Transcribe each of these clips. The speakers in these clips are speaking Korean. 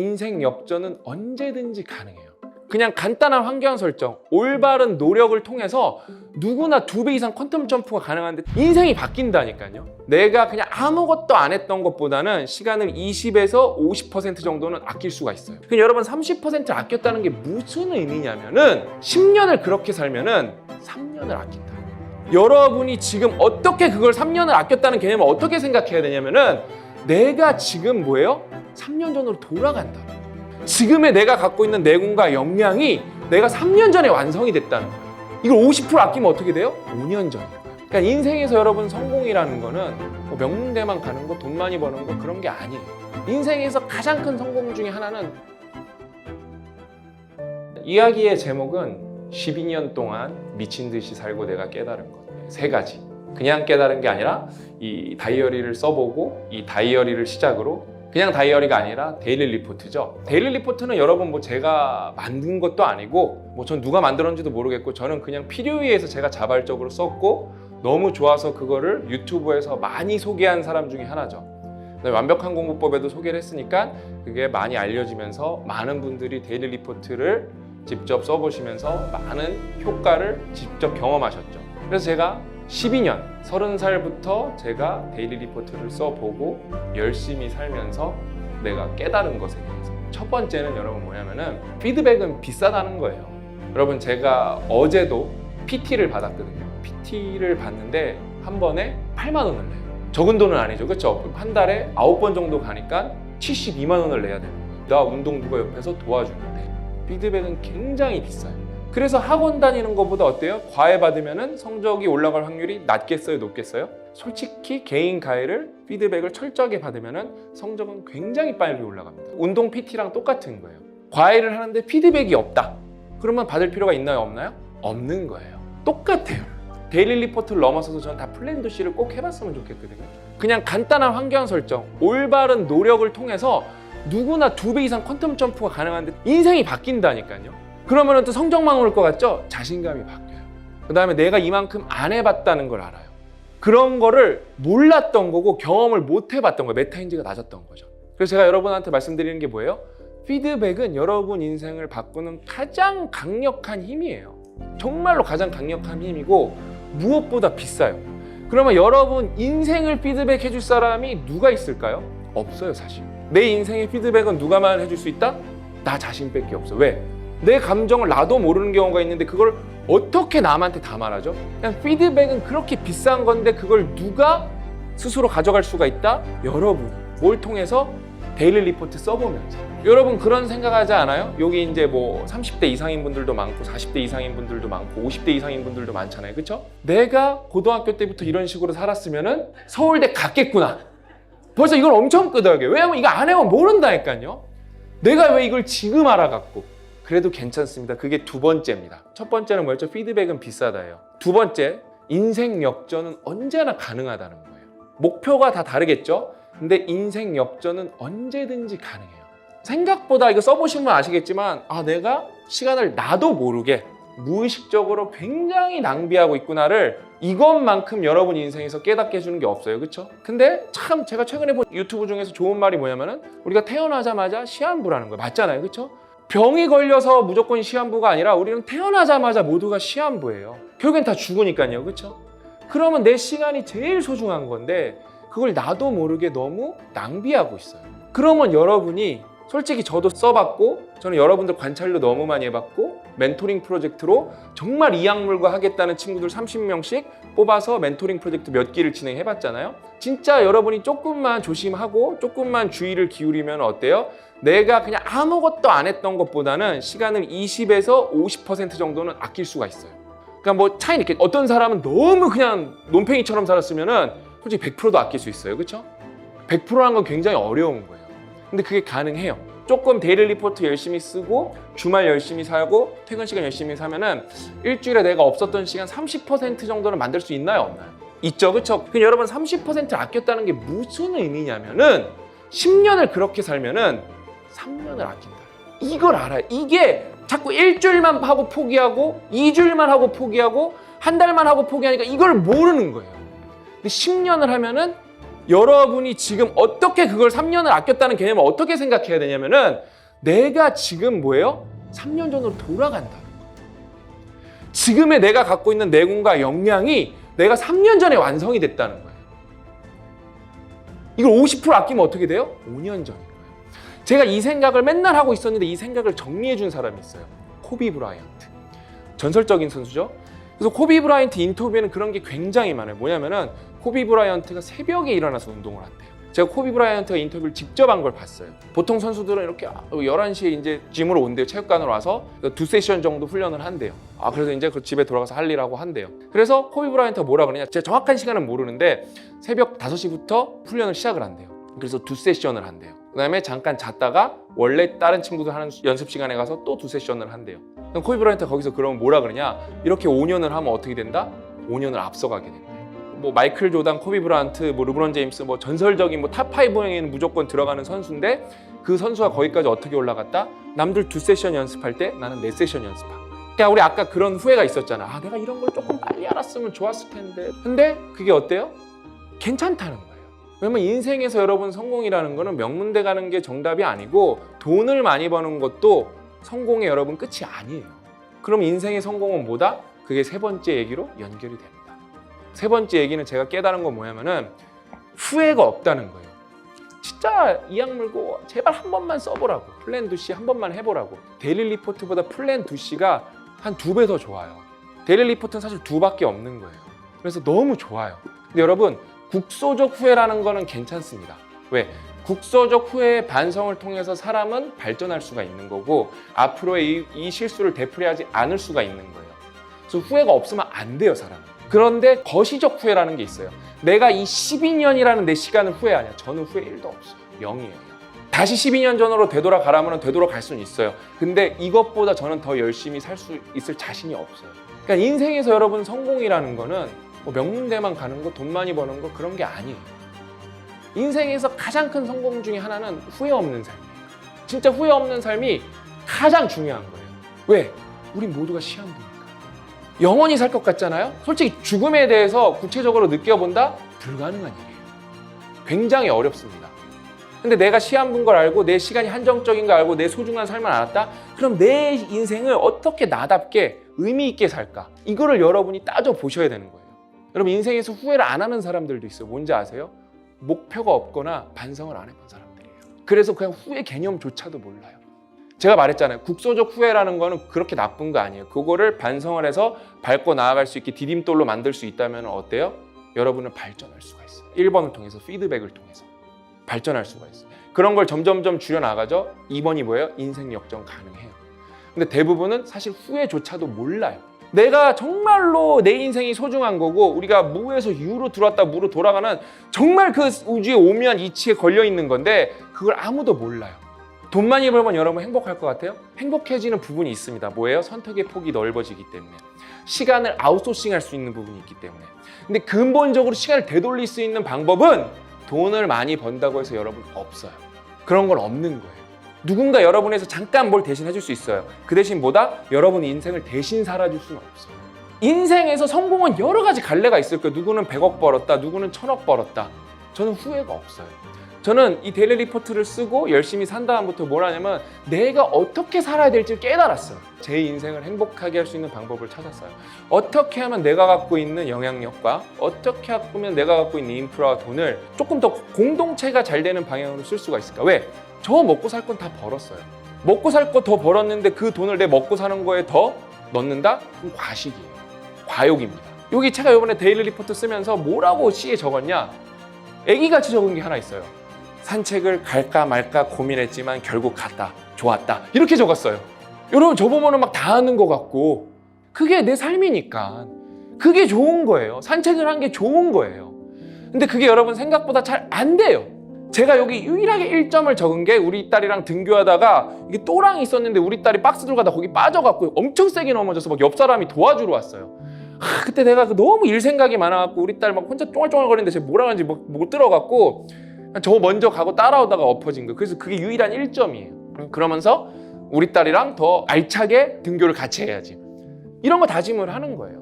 인생 역전은 언제든지 가능해요. 그냥 간단한 환경 설정, 올바른 노력을 통해서 누구나 두 배 이상 퀀텀 점프가 가능한데 인생이 바뀐다니까요. 내가 그냥 아무것도 안 했던 것보다는 시간을 20에서 50% 정도는 아낄 수가 있어요. 그럼 여러분 30%를 아꼈다는 게 무슨 의미냐면은 10년을 그렇게 살면은 3년을 아낀다. 여러분이 지금 어떻게 그걸 3년을 아꼈다는 개념을 어떻게 생각해야 되냐면은 내가 지금 뭐예요? 3년 전으로 돌아간다. 지금의 내가 갖고 있는 내공과 역량이 내가 3년 전에 완성이 됐다는 거예요. 이걸 50% 아끼면 어떻게 돼요? 5년 전인 거예요. 그러니까 인생에서 여러분 성공이라는 거는 뭐 명문대만 가는 거, 돈 많이 버는 거 그런 게 아니에요. 인생에서 가장 큰 성공 중에 하나는 이야기의 제목은 12년 동안 미친 듯이 살고 내가 깨달은 것. 세 가지. 그냥 깨달은 게 아니라 이 다이어리를 써보고 이 다이어리를 시작으로 그냥 다이어리가 아니라 데일리 리포트죠. 데일리 리포트는 여러분 뭐 제가 만든 것도 아니고 뭐 전 누가 만들었는지도 모르겠고 저는 그냥 필요에 의해서 제가 자발적으로 썼고 너무 좋아서 그거를 유튜브에서 많이 소개한 사람 중에 하나죠. 완벽한 공부법에도 소개를 했으니까 그게 많이 알려지면서 많은 분들이 데일리 리포트를 직접 써보시면서 많은 효과를 직접 경험하셨죠. 그래서 제가 12년, 30살부터 제가 데일리 리포트를 써보고 열심히 살면서 내가 깨달은 것에 대해서. 첫 번째는 여러분 뭐냐면은 피드백은 비싸다는 거예요. 여러분 제가 어제도 PT를 받았거든요. PT를 받는데 한 번에 8만 원을 내요. 적은 돈은 아니죠. 그렇죠? 한 달에 9번 정도 가니까 72만 원을 내야 되는 거예요. 나 운동 누가 옆에서 도와주는데 피드백은 굉장히 비싸요. 그래서 학원 다니는 것보다 어때요? 과외 받으면 성적이 올라갈 확률이 낮겠어요? 높겠어요? 솔직히 개인 과외를 피드백을 철저하게 받으면 성적은 굉장히 빨리 올라갑니다. 운동 PT랑 똑같은 거예요. 과외를 하는데 피드백이 없다. 그러면 받을 필요가 있나요? 없나요? 없는 거예요. 똑같아요. 데일리 리포트를 넘어서서 저는 다 플랜도 C를 꼭 해봤으면 좋겠거든요. 그냥 간단한 환경 설정, 올바른 노력을 통해서 누구나 두 배 이상 퀀텀 점프가 가능한데 인생이 바뀐다니까요. 그러면 또 성적만 오를 것 같죠? 자신감이 바뀌어요. 그 다음에 내가 이만큼 안 해봤다는 걸 알아요. 그런 거를 몰랐던 거고 경험을 못 해봤던 거예요. 메타인지가 낮았던 거죠. 그래서 제가 여러분한테 말씀드리는 게 뭐예요? 피드백은 여러분 인생을 바꾸는 가장 강력한 힘이에요. 정말로 가장 강력한 힘이고 무엇보다 비싸요. 그러면 여러분 인생을 피드백 해줄 사람이 누가 있을까요? 없어요, 사실. 내 인생의 피드백은 누가만 해줄 수 있다? 나 자신밖에 없어. 왜? 내 감정을 나도 모르는 경우가 있는데 그걸 어떻게 남한테 다 말하죠? 그냥 피드백은 그렇게 비싼 건데 그걸 누가 스스로 가져갈 수가 있다? 여러분이. 뭘 통해서? 데일리 리포트 써보면서. 여러분 그런 생각하지 않아요? 여기 이제 뭐 30대 이상인 분들도 많고 40대 이상인 분들도 많고 50대 이상인 분들도 많잖아요. 그렇죠? 내가 고등학교 때부터 이런 식으로 살았으면은 서울대 갔겠구나. 벌써 이걸 엄청 끄덕여요. 왜냐면 이거 안 해보면 모른다니까요. 내가 왜 이걸 지금 알아갖고 그래도 괜찮습니다. 그게 두 번째입니다. 첫 번째는 뭐였죠? 피드백은 비싸다예요. 두 번째, 인생 역전은 언제나 가능하다는 거예요. 목표가 다 다르겠죠? 근데 인생 역전은 언제든지 가능해요. 생각보다 이거 써보시면 아시겠지만, 아, 내가 시간을 나도 모르게 무의식적으로 굉장히 낭비하고 있구나를 이것만큼 여러분 인생에서 깨닫게 해주는 게 없어요. 그렇죠? 근데 참 제가 최근에 본 유튜브 중에서 좋은 말이 뭐냐면은 우리가 태어나자마자 시한부라는 거예요. 맞잖아요. 그렇죠? 병이 걸려서 무조건 시한부가 아니라 우리는 태어나자마자 모두가 시한부예요. 결국엔 다 죽으니까요. 그렇죠? 그러면 내 시간이 제일 소중한 건데 그걸 나도 모르게 너무 낭비하고 있어요. 그러면 여러분이 솔직히 저도 써봤고 저는 여러분들 관찰도 너무 많이 해봤고 멘토링 프로젝트로 정말 이 약물과 하겠다는 친구들 30명씩 뽑아서 멘토링 프로젝트 몇 기를 진행해 봤잖아요. 진짜 여러분이 조금만 조심하고 조금만 주의를 기울이면 어때요? 내가 그냥 아무것도 안 했던 것보다는 시간을 20에서 50% 정도는 아낄 수가 있어요. 그러니까 뭐 차이는 이렇게 어떤 사람은 너무 그냥 논팽이처럼 살았으면은 솔직히 100%도 아낄 수 있어요. 그렇죠? 100%라는 건 굉장히 어려운 거예요. 근데 그게 가능해요. 조금 데일리 리포트 열심히 쓰고 주말 열심히 살고 퇴근 시간 열심히 사면은 일주일에 내가 없었던 시간 30% 정도는 만들 수 있나요, 없나요? 있죠, 그렇죠? 그 여러분 30% 아꼈다는 게 무슨 의미냐면은 10년을 그렇게 살면은 3년을 아낀다. 이걸 알아요. 이게 자꾸 일주일만 하고 포기하고 2주일만 하고 포기하고 한 달만 하고 포기하니까 이걸 모르는 거예요. 근데 10년을 하면은 여러분이 지금 어떻게 그걸 3년을 아꼈다는 개념을 어떻게 생각해야 되냐면은 내가 지금 뭐예요? 3년 전으로 돌아간다. 지금의 내가 갖고 있는 내공과 역량이 내가 3년 전에 완성이 됐다는 거예요. 이걸 50% 아끼면 어떻게 돼요? 5년 전인 거예요. 제가 이 생각을 맨날 하고 있었는데 이 생각을 정리해 준 사람이 있어요. 코비 브라이언트. 전설적인 선수죠. 그래서 코비 브라이언트 인터뷰에는 그런 게 굉장히 많아요. 뭐냐면은 코비 브라이언트가 새벽에 일어나서 운동을 한대요. 제가 코비 브라이언트가 인터뷰를 직접 한 걸 봤어요. 보통 선수들은 이렇게 11시에 이제 짐으로 온대요. 체육관으로 와서 두 세션 정도 훈련을 한대요. 아, 그래서 이제 그 집에 돌아가서 할 일하고 한대요. 그래서 코비 브라이언트가 뭐라 그러냐? 제가 정확한 시간은 모르는데 새벽 5시부터 훈련을 시작을 한대요. 그래서 두 세션을 한대요. 그 다음에 잠깐 잤다가 원래 다른 친구들 하는 연습 시간에 가서 또 두 세션을 한대요. 그럼 코비 브라이언트가 거기서 그러면 뭐라 그러냐? 이렇게 5년을 하면 어떻게 된다? 5년을 앞서가게 된다. 뭐 마이클 조단, 코비 브라이언트, 뭐 르브론 제임스 뭐 전설적인 뭐탑 5에는 무조건 들어가는 선수인데 그 선수가 거기까지 어떻게 올라갔다? 남들 두 세션 연습할 때 나는 네 세션 연습하고. 그러니까 우리 아까 그런 후회가 있었잖아. 아, 내가 이런 걸 조금 빨리 알았으면 좋았을 텐데. 근데 그게 어때요? 괜찮다는 거예요. 왜냐면 인생에서 여러분 성공이라는 거는 명문대 가는 게 정답이 아니고 돈을 많이 버는 것도 성공의 여러분 끝이 아니에요. 그럼 인생의 성공은 뭐다? 그게 세 번째 얘기로 연결이 됩니다. 세 번째 얘기는 제가 깨달은 건 뭐냐면은 후회가 없다는 거예요. 진짜 이악 물고 제발 한 번만 써보라고. 플랜 두씨 한 번만 해보라고. 데일리 리포트보다 플랜 두씨가 한 두 배 더 좋아요. 데일리 리포트는 사실 두 밖에 없는 거예요. 그래서 너무 좋아요. 근데 여러분 국소적 후회라는 거는 괜찮습니다. 왜? 국소적 후회의 반성을 통해서 사람은 발전할 수가 있는 거고 앞으로의 이, 이 실수를 되풀이하지 않을 수가 있는 거예요. 그래서 후회가 없으면 안 돼요, 사람은. 그런데 거시적 후회라는 게 있어요. 내가 이 12년이라는 내 시간을 후회하냐? 저는 후회 1도 없어요. 0이에요. 다시 12년 전으로 되돌아가라면 되돌아갈 수는 있어요. 근데 이것보다 저는 더 열심히 살 수 있을 자신이 없어요. 그러니까 인생에서 여러분 성공이라는 거는 뭐 명문대만 가는 거, 돈 많이 버는 거 그런 게 아니에요. 인생에서 가장 큰 성공 중에 하나는 후회 없는 삶이에요. 진짜 후회 없는 삶이 가장 중요한 거예요. 왜? 우리 모두가 시한부니까. 영원히 살 것 같잖아요? 솔직히 죽음에 대해서 구체적으로 느껴본다? 불가능한 일이에요. 굉장히 어렵습니다. 근데 내가 시한부인 걸 알고 내 시간이 한정적인 걸 알고 내 소중한 삶을 알았다? 그럼 내 인생을 어떻게 나답게 의미 있게 살까? 이거를 여러분이 따져 보셔야 되는 거예요. 여러분 인생에서 후회를 안 하는 사람들도 있어요. 뭔지 아세요? 목표가 없거나 반성을 안 해본 사람들이에요. 그래서 그냥 후회 개념조차도 몰라요. 제가 말했잖아요. 국소적 후회라는 거는 그렇게 나쁜 거 아니에요. 그거를 반성을 해서 밟고 나아갈 수 있게 디딤돌로 만들 수 있다면 어때요? 여러분은 발전할 수가 있어요. 1번을 통해서 피드백을 통해서 발전할 수가 있어요. 그런 걸 점점점 줄여 나가죠. 2번이 뭐예요? 인생 역전 가능해요. 근데 대부분은 사실 후회조차도 몰라요. 내가 정말로 내 인생이 소중한 거고 우리가 무에서 유로 들어왔다 무로 돌아가는 정말 그 우주의 오묘한 이치에 걸려 있는 건데 그걸 아무도 몰라요. 돈 많이 벌면 여러분 행복할 것 같아요? 행복해지는 부분이 있습니다. 뭐예요? 선택의 폭이 넓어지기 때문에. 시간을 아웃소싱 할 수 있는 부분이 있기 때문에. 근데 근본적으로 시간을 되돌릴 수 있는 방법은 돈을 많이 번다고 해서 여러분 없어요. 그런 건 없는 거예요. 누군가 여러분에서 잠깐 뭘 대신 해줄 수 있어요. 그 대신 뭐다? 여러분 인생을 대신 살아줄 수는 없어요. 인생에서 성공은 여러 가지 갈래가 있을 거예요. 누구는 100억 벌었다, 누구는 1000억 벌었다. 저는 후회가 없어요. 저는 이 데일리 리포트를 쓰고 열심히 산 다음부터 뭘 하냐면 내가 어떻게 살아야 될지 깨달았어요. 제 인생을 행복하게 할 수 있는 방법을 찾았어요. 어떻게 하면 내가 갖고 있는 영향력과 어떻게 하면 내가 갖고 있는 인프라와 돈을 조금 더 공동체가 잘 되는 방향으로 쓸 수가 있을까? 왜? 저 먹고 살 건 다 벌었어요. 먹고 살 거 더 벌었는데 그 돈을 내 먹고 사는 거에 더 넣는다? 그럼 과식이에요. 과욕입니다. 여기 제가 이번에 데일리 리포트 쓰면서 뭐라고 C에 적었냐? 애기같이 적은 게 하나 있어요. 산책을 갈까 말까 고민했지만 결국 갔다. 좋았다. 이렇게 적었어요. 여러분 저 보면은 막 다 하는 것 같고 그게 내 삶이니까 그게 좋은 거예요. 산책을 한 게 좋은 거예요. 근데 그게 여러분 생각보다 잘 안 돼요. 제가 여기 유일하게 1점을 적은 게 우리 딸이랑 등교하다가 이게 또랑이 있었는데 우리 딸이 박스 들어가다 거기 빠져갖고 엄청 세게 넘어져서 막 옆 사람이 도와주러 왔어요. 하, 그때 내가 그 너무 일 생각이 많아갖고 우리 딸 막 혼자 쫑알쫑알 거리는데 제가 뭐라 하는지 못, 못 들어갖고 저 먼저 가고 따라오다가 엎어진 거. 그래서 그게 유일한 1점이에요. 그러면서 우리 딸이랑 더 알차게 등교를 같이 해야지. 이런 거 다짐을 하는 거예요.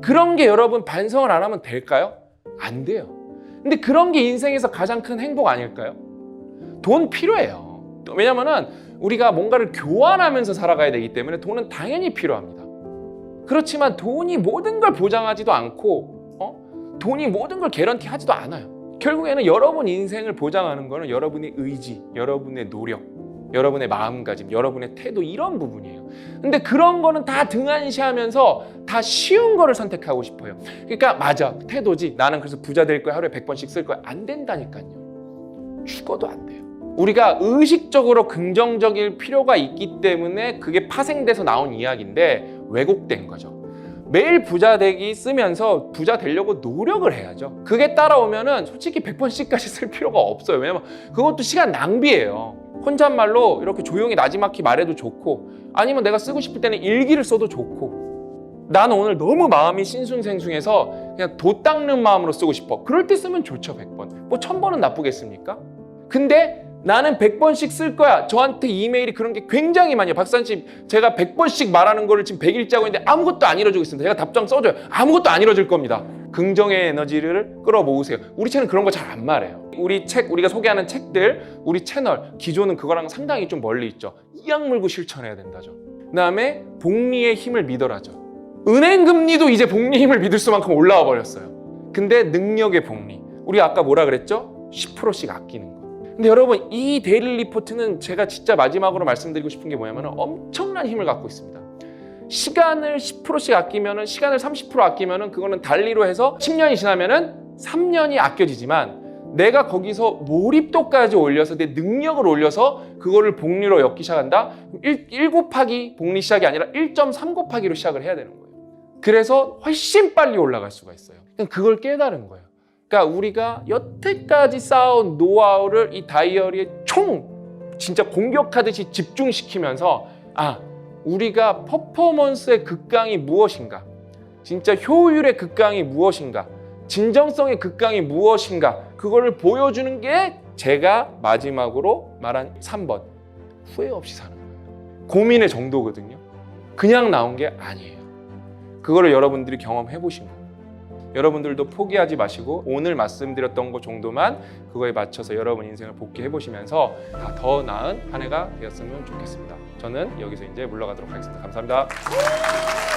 그런 게 여러분 반성을 안 하면 될까요? 안 돼요. 근데 그런 게 인생에서 가장 큰 행복 아닐까요? 돈 필요해요. 왜냐면은 우리가 뭔가를 교환하면서 살아가야 되기 때문에 돈은 당연히 필요합니다. 그렇지만 돈이 모든 걸 보장하지도 않고 어? 돈이 모든 걸 개런티 하지도 않아요. 결국에는 여러분 인생을 보장하는 거는 여러분의 의지, 여러분의 노력, 여러분의 마음가짐, 여러분의 태도 이런 부분이에요. 근데 그런 거는 다 등한시하면서 다 쉬운 거를 선택하고 싶어요. 그러니까 맞아 태도지. 나는 그래서 부자 될 거야 하루에 100번씩 쓸 거야. 안 된다니까요. 죽어도 안 돼요. 우리가 의식적으로 긍정적일 필요가 있기 때문에 그게 파생돼서 나온 이야기인데 왜곡된 거죠. 매일 부자 되기 쓰면서 부자 되려고 노력을 해야죠. 그게 따라오면은 솔직히 100번씩까지 쓸 필요가 없어요. 왜냐면 그것도 시간 낭비예요. 혼잣말로 이렇게 조용히 나지막히 말해도 좋고 아니면 내가 쓰고 싶을 때는 일기를 써도 좋고 나는 오늘 너무 마음이 신순생숭해서 그냥 도 닦는 마음으로 쓰고 싶어. 그럴 때 쓰면 좋죠, 100번. 뭐 1000번은 나쁘겠습니까? 근데 나는 100번씩 쓸 거야. 저한테 이메일이 그런 게 굉장히 많아요. 박사님, 제가 100번씩 말하는 거를 지금 100일째 하고 있는데 아무것도 안 이루어지고 있습니다. 제가 답장 써줘요. 아무것도 안 이루어질 겁니다. 긍정의 에너지를 끌어모으세요. 우리 채널 그런 거 잘 안 말해요. 우리 책, 우리가 소개하는 책들, 우리 채널, 기조는 그거랑 상당히 좀 멀리 있죠. 이악 물고 실천해야 된다죠. 그 다음에 복리의 힘을 믿어라죠. 은행 금리도 이제 복리 힘을 믿을 수만큼 올라와 버렸어요. 근데 능력의 복리. 우리 아까 뭐라 그랬죠? 10%씩 아끼는 거. 근데 여러분 이 데일리 리포트는 제가 진짜 마지막으로 말씀드리고 싶은 게 뭐냐면 엄청난 힘을 갖고 있습니다. 시간을 10%씩 아끼면은 시간을 30% 아끼면은 그거는 달리로 해서 10년이 지나면은 3년이 아껴지지만 내가 거기서 몰입도까지 올려서 내 능력을 올려서 그거를 복리로 엮기 시작한다. 1, 1 곱하기 복리 시작이 아니라 1.3 곱하기로 시작을 해야 되는 거예요. 그래서 훨씬 빨리 올라갈 수가 있어요. 그냥 그걸 깨달은 거예요. 그러니까 우리가 여태까지 쌓아온 노하우를 이 다이어리에 총 진짜 공격하듯이 집중시키면서 아 우리가 퍼포먼스의 극강이 무엇인가? 진짜 효율의 극강이 무엇인가? 진정성의 극강이 무엇인가? 그거를 보여주는 게 제가 마지막으로 말한 3번. 후회 없이 사는 거예요 고민의 정도거든요. 그냥 나온 게 아니에요. 그거를 여러분들이 경험해 보신 거예요 여러분들도 포기하지 마시고 오늘 말씀드렸던 것 정도만 그거에 맞춰서 여러분 인생을 복귀해 보시면서 다 더 나은 한 해가 되었으면 좋겠습니다. 저는 여기서 이제 물러가도록 하겠습니다. 감사합니다.